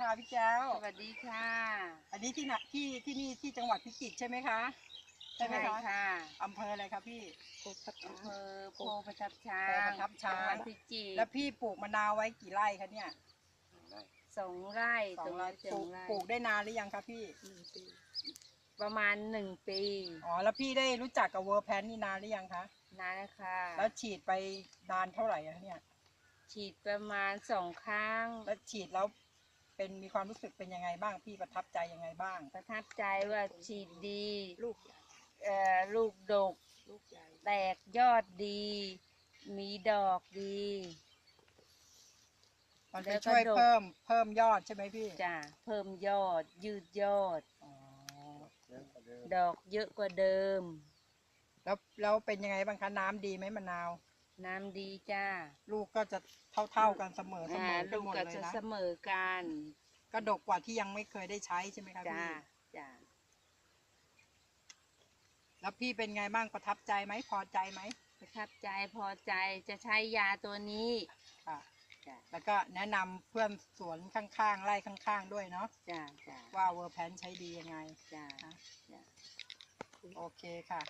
ค่ะพี่แก้ว สวัสดีค่ะ อันนี้ที่ไหนที่ที่นี่ที่จังหวัดพิจิตรใช่ไหมคะใช่ไหมคะค่ะอำเภออะไรคะพี่อำเภอโพประทับช้าโพงประทับช้างจังหวัดพิจิตรแล้วพี่ปลูกมะนาวไว้กี่ไร่คะเนี่ยสองไร่สอตรงงไร่นี้สปอลูงกไร่ปลูกได้นานหรือยังคะพี่ประมาณหนึ่งปี อ๋อ แล้วพี่ได้รู้จักกับเวอร์แพนนี่นานหรือยังคะ นานค่ะ แล้วฉีดไปนานเท่าไหร่อะเนี่ย ฉีดประมาณสองครั้ง แล้วฉีดแล้ว เป็นมีความรู้สึกเป็นยังไงบ้างพี่ประทับใจยังไงบ้าง ประทับใจว่าฉีดดีลูกเอ่อลูกดก ลูกใหญ่แตกยอดดี มีดอกดี มันแล้จะวก็ช่วยดกเพิ่มเพิ่มยอดใช่ไหมพี่จ้ะเพิ่มยอด ยืดยอด อ๋อดอกเยอะกว่าเดิม แล้วแล้วเป็นยังไงบ้างคะน้ำดีไหมมะนาว น้ำดีจ้าลูกก็จะเท่าๆกันเสมอเสมอ่าอกันลูกหมดก็เลยจะนะเสมอกันก็ดกกว่าที่ยังไม่เคยได้ใช้ใช่ไหมคะจ้าพี่จ้าแล้วพี่เป็นไงบ้างประทับใจไหมพอใจไหมประทับใจพอใจจะใช้ยาตัวนี้ค่ะ จ้าแล้วก็แนะนำเพื่อนสวนข้างๆไร่ข้างๆ ด้วยเนาะจ้าจ้าว่าเวอร์แพนใช้ดียังไงจ้านะจ้าโอเคค่ะ